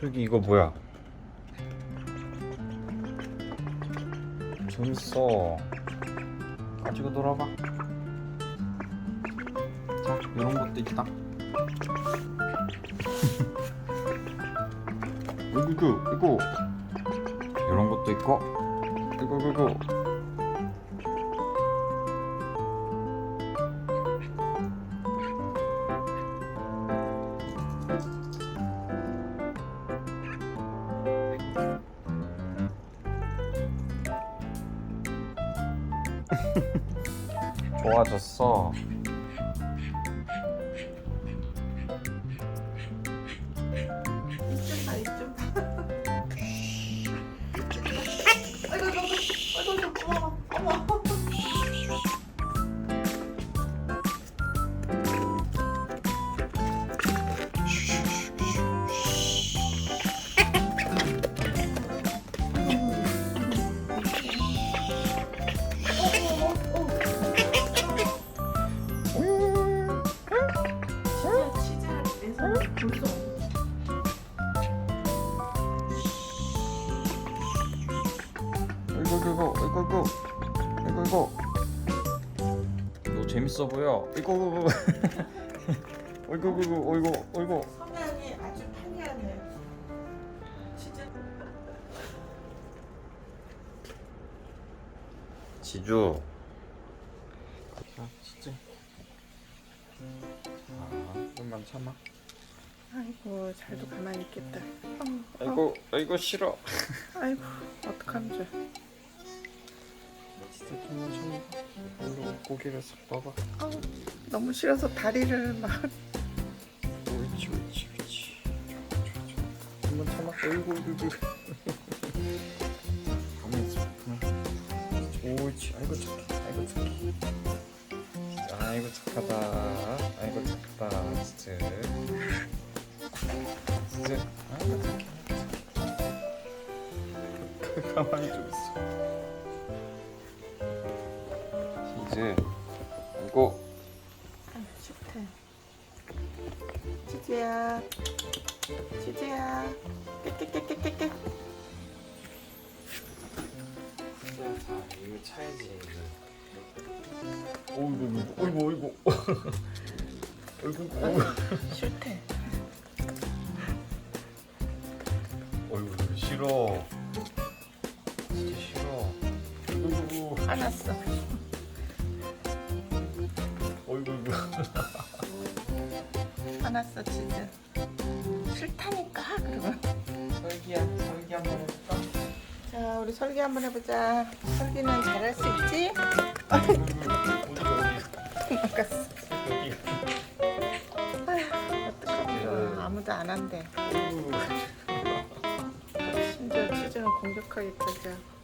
슬기 이거 뭐야? 재밌어. 가지고 놀아봐. 자, 이런 것도 있다. 이거 이거 이거 이런 것도 있고 이거 이거 이거. 좋아졌어. 이쪽 봐 이쪽 아 치즈를 내서 벌써 이거 이거 이거 이거 이거 이거 이거 재밌어 보여. 이거 이거 이거 이거 이거 이거 이거 성향이 아주 편리하네. 치즈. 지주. 자, 진짜. 아, 좀만 참아. 아이고 잘도 가만히 있겠다. 어, 아이고, 아이고 싫어. 아이고 어떡하면 좋아. 진짜 좀만 참아. 일로 고개를 싹 봐봐. 어, 너무 싫어서 다리를 막. 옳지, 옳지, 옳지. 좀만 참아. 아이고, 아이고. 가만히 있어. 가만히. 옳지. 아이고 착해. 아이고 착해. 아이고 착하다. 아이고 착하다. 진짜. 진짜. 아이고 착해. 가만히 좀 있어. 이제 이거 아, 싫대. 치즈야. 치즈야. 깨깨깨깨깨깨. 자, 이거 차야지. 어이구, 어이구, 어이구, 어이구, 어이구, 싫대. 어이구, 싫어. 진짜 싫어. 어이구, 화났어. 어이구, 어이구. 화났어 치즈. 싫다니까 그러면. 설기야, 설기 한번 해볼까? 자 우리 설기 한번 해보자. 설기는 잘할 수 있지? 도망갔어. 어떡하면 좋아. 아무도 안 한대. 심지어 치즈는 공격하기까지 하고.